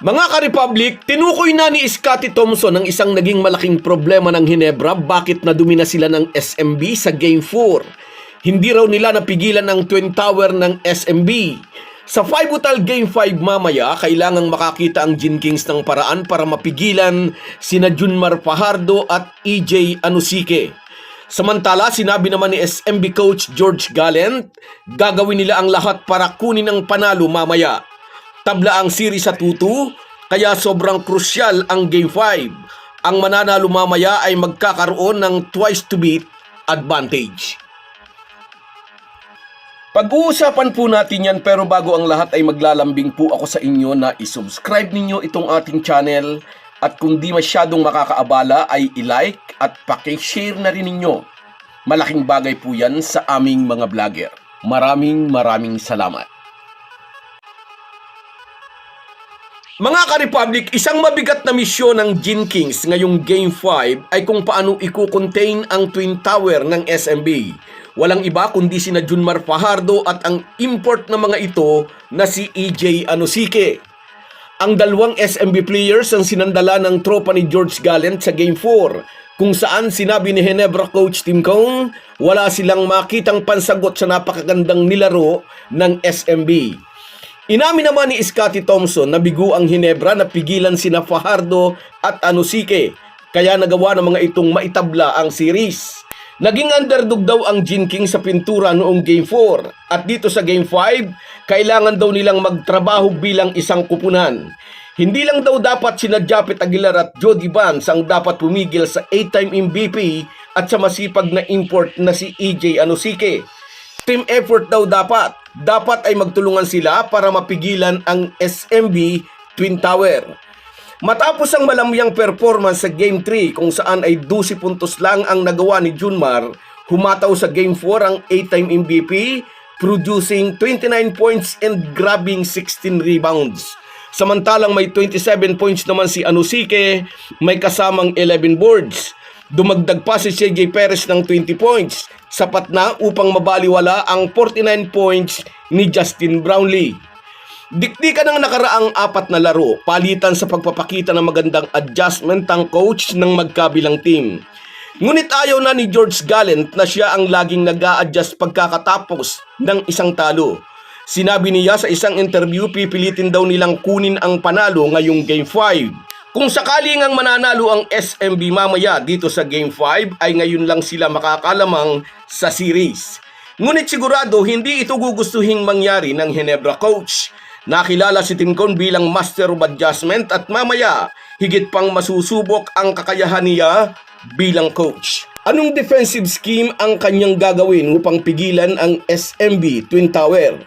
Mga ka-Republic, tinukoy na ni Scotty Thompson ang isang naging malaking problema ng Hinebra bakit nadumi na sila ng SMB sa Game 4. Hindi raw nila napigilan ang Twin Tower ng SMB. Sa 5 Utal Game 5 mamaya, kailangang makakita ang Gin Kings ng paraan para mapigilan sina Junmar Fajardo at EJ Anusike. Samantala, sinabi naman ni SMB coach George Gallant, gagawin nila ang lahat para kunin ang panalo mamaya. Tabla ang series sa 2 kaya sobrang krusyal ang Game 5. Ang mananalo mamaya ay magkakaroon ng twice to beat advantage. Pag-uusapan po natin yan pero bago ang lahat ay maglalambing po ako sa inyo na isubscribe ninyo itong ating channel at kung di masyadong makakaabala ay i-like at pakishare na rin ninyo. Malaking bagay po yan sa aming mga vlogger. Maraming maraming salamat. Mga ka-Republic, isang mabigat na misyon ng Gin Kings ngayong Game 5 ay kung paano i-contain ang Twin Tower ng SMB. Walang iba kundi sina Junmar Fajardo at ang import na mga ito na si EJ Anosike. Ang dalawang SMB players ang sinandala ng tropa ni George Gallant sa Game 4 kung saan sinabi ni Hinebra coach Tim Cone wala silang makitang pansagot sa napakagandang nilaro ng SMB. Inamin naman ni Scotty Thompson na bigo ang Hinebra na pigilan sina Fajardo at Anusike kaya nagawa ng mga itong maitabla ang series. Naging underdog daw ang Gin King sa pintura noong Game 4 at dito sa Game 5, kailangan daw nilang magtrabaho bilang isang kupunan. Hindi lang daw dapat sina Japet Aguilar at Jody Vance ang dapat pumigil sa 8-time MVP at sa masipag na import na si EJ Anusike. Team effort daw dapat. Dapat ay magtulungan sila para mapigilan ang SMB Twin Tower. Matapos ang malamyang performance sa Game 3 kung saan ay 12 puntos lang ang nagawa ni Junmar, humataw sa Game 4 ang 8-time MVP, producing 29 points and grabbing 16 rebounds. Samantalang may 27 points naman si Anusike, may kasamang 11 boards. Dumagdag pa si CJ Perez ng 20 points, sapat na upang mabaliwala ang 49 points ni Justin Brownlee. Dikdikan ng nakaraang apat na laro, palitan sa pagpapakita ng magandang adjustment ang coach ng magkabilang team. Ngunit ayaw na ni George Gallant na siya ang laging nag adjust pagkakatapos ng isang talo. Sinabi niya sa isang interview pipilitin daw nilang kunin ang panalo ngayong Game 5. Kung sakaling ang mananalo ang SMB mamaya dito sa Game 5 ay ngayon lang sila makakalamang sa series. Ngunit sigurado hindi ito gugustuhing mangyari ng Hinebra coach. Nakilala si Tincon bilang master of adjustment at mamaya higit pang masusubok ang kakayahan niya bilang coach. Anong defensive scheme ang kanyang gagawin upang pigilan ang SMB Twin Tower?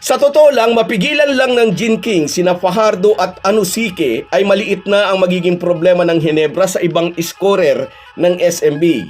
Sa totoo lang, mapigilan lang ng Gin King, sina Fajardo at Anusike ay maliit na ang magiging problema ng Hinebra sa ibang scorer ng SMB.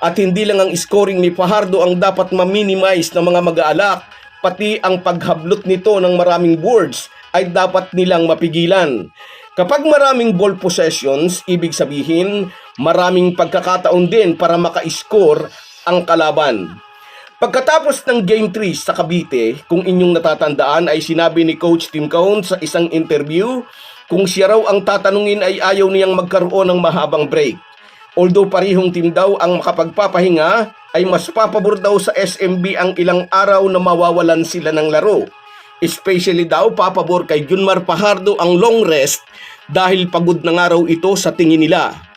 At hindi lang ang scoring ni Fajardo ang dapat ma-minimize ng mga mag-aalak, pati ang paghablot nito ng maraming boards ay dapat nilang mapigilan. Kapag maraming ball possessions, ibig sabihin maraming pagkakataon din para maka-score ang kalaban. Pagkatapos ng Game 3 sa Cavite, kung inyong natatandaan ay sinabi ni Coach Tim Cone sa isang interview kung siya raw ang tatanungin ay ayaw niyang magkaroon ng mahabang break. Although parihong team daw ang makapagpapahinga, ay mas papabor daw sa SMB ang ilang araw na mawawalan sila ng laro. Especially daw papabor kay Junmar Pajardo ang long rest dahil pagod na nga raw ito sa tingin nila.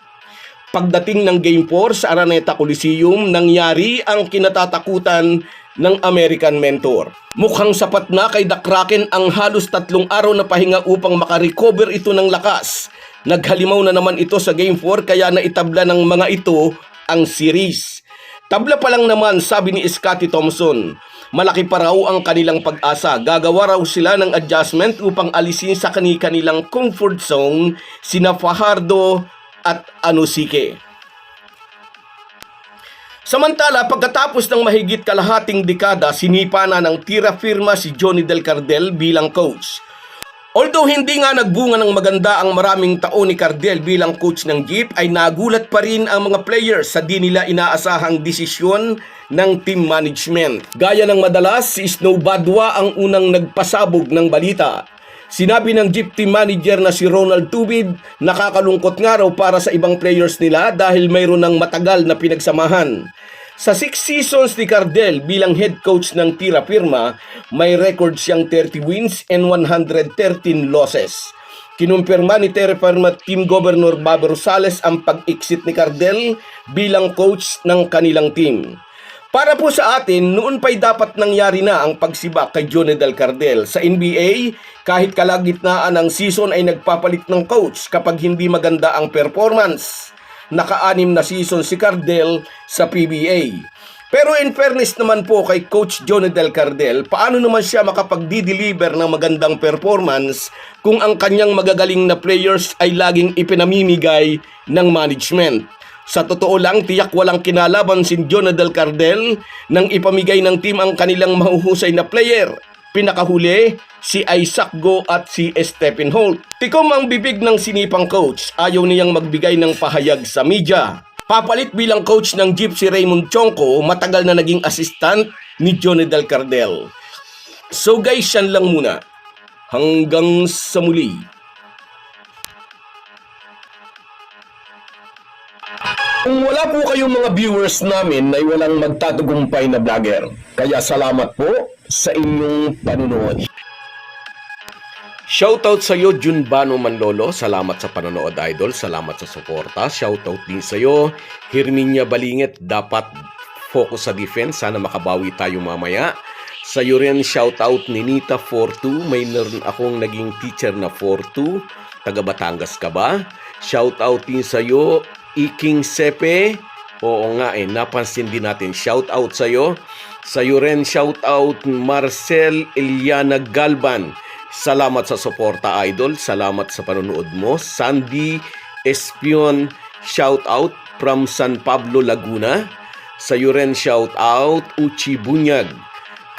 Pagdating ng Game 4 sa Araneta Coliseum, nangyari ang kinatatakutan ng American Mentor. Mukhang sapat na kay The Kraken ang halos tatlong araw na pahinga upang makarecover ito ng lakas. Naghalimaw na naman ito sa Game 4 kaya naitabla ng mga ito ang series. Tabla pa lang naman sabi ni Scotty Thompson. Malaki pa raw ang kanilang pag-asa. Gagawa raw sila ng adjustment upang alisin sa kani-kanilang comfort zone sina Fajardo at Anusike. Samantala, pagkatapos ng mahigit kalahating dekada, sinipa na ng tira firma si Johnny Del Cardel bilang coach. Although hindi nga nagbunga ng maganda ang maraming taon ni Cardel bilang coach ng Jeep, ay nagulat pa rin ang mga players sa di nila inaasahang desisyon ng team management. Gaya ng madalas, si Snow Badwa ang unang nagpasabog ng balita. Sinabi ng jeep team manager na si Ronald Tubid, nakakalungkot nga raw para sa ibang players nila dahil mayroon ng matagal na pinagsamahan. Sa 6 seasons ni Cardel bilang head coach ng Tira Firma, may record siyang 30 wins and 113 losses. Kinumpirma ni Terra Firma Team Governor Babo Rosales ang pag-exit ni Cardel bilang coach ng kanilang team. Para po sa atin, noon pa'y dapat nangyari na ang pagsiba kay Johnny Del Cardel. Sa NBA, kahit kalagitnaan ng season ay nagpapalit ng coach kapag hindi maganda ang performance. Naka-anim na season si Cardel sa PBA. Pero in fairness naman po kay Coach Johnny Del Cardel, paano naman siya makapag-deliver ng magandang performance kung ang kanyang magagaling na players ay laging ipinamimigay ng management? Sa totoo lang, tiyak walang kinalaban si John Del Cardel nang ipamigay ng team ang kanilang mahuhusay na player. Pinakahuli, si Isaac Go at si Stephen Holt. Tikom ang bibig ng sinipang coach, ayaw niyang magbigay ng pahayag sa media. Papalit bilang coach ng Jeep si Raymond Chonko, matagal na naging assistant ni Johnny Del Cardel. So guys, yan lang muna. Hanggang sa muli. Kung wala po kayong mga viewers namin ay walang magtatagumpay na vlogger. Kaya salamat po sa inyong panunood. Shoutout sa iyo, Junbano Manlolo. Salamat sa panonood, idol. Salamat sa suporta. Shoutout din sa iyo, Herminia Balingit. Dapat focus sa defense. Sana makabawi tayo mamaya. Sa iyo rin, shoutout ni Nita 42. May meron akong naging teacher na 42. Taga Batangas ka ba? Shoutout din sa iyo, Iking Sepe. Oo nga eh, napansin din natin. Shoutout sa iyo. Sa iyo rin, shoutout Marcel Eliana Galban. Salamat sa suporta, idol. Salamat sa panonood mo. Sandy Espion, shout out from San Pablo, Laguna. Sa iyo rin, shout out Uchi Bunyag.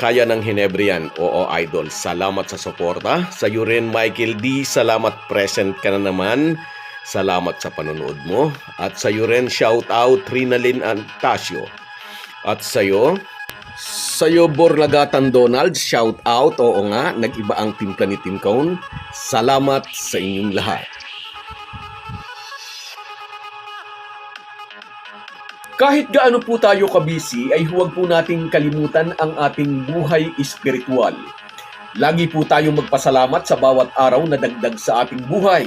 Kaya ng Hinebrian. Oo, idol. Salamat sa suporta. Sa iyo rin, Michael D. Salamat present ka na naman. Salamat sa panonood mo. At sa iyo rin, shout out Rinalyn Antasio. At sa iyo, Sa'yo, Borlagatan Donald, shout out. Oo nga, nag-iba ang timpla ni Tim Cone. Salamat sa inyong lahat. Kahit gaano po tayo kabisi, ay huwag po nating kalimutan ang ating buhay espiritual. Lagi po tayong magpasalamat sa bawat araw na dagdag sa ating buhay.